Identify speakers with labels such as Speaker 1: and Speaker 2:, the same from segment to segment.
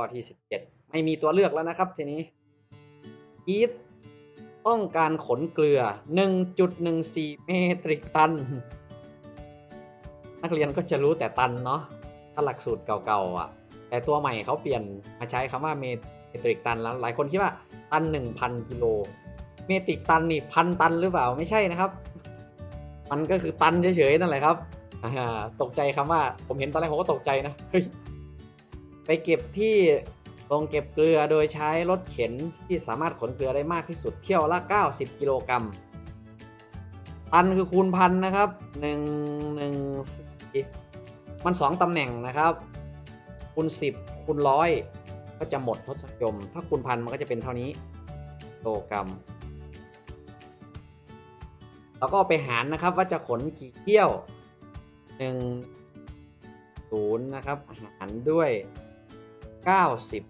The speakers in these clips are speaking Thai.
Speaker 1: ข้อที่สิบเจ็ดไม่มีตัวเลือกแล้วนะครับทีนี้อีทต้องการขนเกลือ 1.14 เมตริกตัน นักเรียนก็จะรู้แต่ตันเนาะถ้าหลักสูตรเก่าๆอะ แต่ตัวใหม่เขาเปลี่ยนมาใช้คำว่าเมตริกตันแล้วหลายคนคิดว่าตัน 1,000 กิโล เมตริกตันนี่พันตันหรือเปล่าไม่ใช่นะครับมันก็คือตันเฉยๆนั่นแหละครับตกใจคำว่าผมเห็นตอนแรกผมก็ตกใจนะเฮ้ย ไปเก็บที่โรงเก็บเกลือโดยใช้รถเข็นที่สามารถขนเกลือได้มากที่สุดเที่ยวละ 90 กิโลกรัมพันคือคูณพันนะครับหนึ่งหนึ่งสี่มันสองตำแหน่งนะครับคูณสิบคูณร้อยก็จะหมดทศนิยม ถ้าคูณพันมันก็จะเป็นเท่านี้กิโลกรัมแล้วก็ไปหารนะครับว่าจะขนกี่เที่ยวหนึ่งศูนย์นะครับหารด้วย เก้าสิบ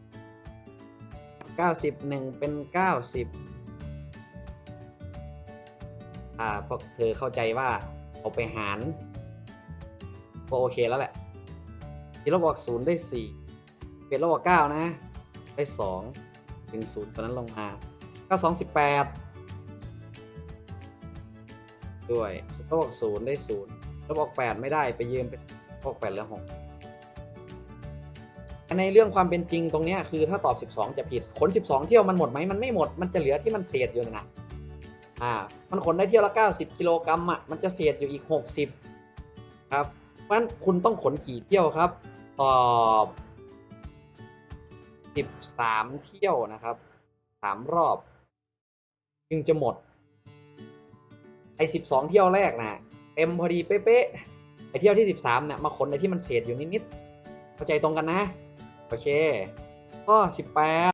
Speaker 1: เก้าสิบหนึ่งเป็นเก้าสิบอ่าพวกเธอเข้าใจว่าเอาไปหารก็โอเคแล้วแหละที่เราบอกศูนย์ได้สี่เปลี่ยนเราบอกเก้านะ ได้สองถึงศูนย์ตอนนั้นลงมาเก้าสองสิบแปดด้วยถ้าบอกศูนย์ได้ศูนย์ถ้าบอกแปดไม่ได้ไปยืมไปบอกแปดแล้วหก ในเรื่องความเป็นจริงตรงนี้คือถ้าตอบ 12 จะผิดขน 12 เที่ยวมันหมดไหมมันไม่หมดมันจะเหลือที่มันเศษอยู่นะอ่ามันขนได้เที่ยวละ 90 กิโลกรัมอะมันจะเศษอยู่อีก 60 ครับเพราะฉะนั้นคุณต้องขนกี่เที่ยวครับตอบ13 เที่ยวนะครับ 3 รอบ จึงจะหมดไอ้สิบสองเที่ยวแรกนะเต็มพอดีเป๊ะๆไอ้เที่ยวที่สิบสามเนี่ยมาขนไอ้ที่มันเศษอยู่นิดๆเข้าใจตรงกันนะ โอเค ข้อ 18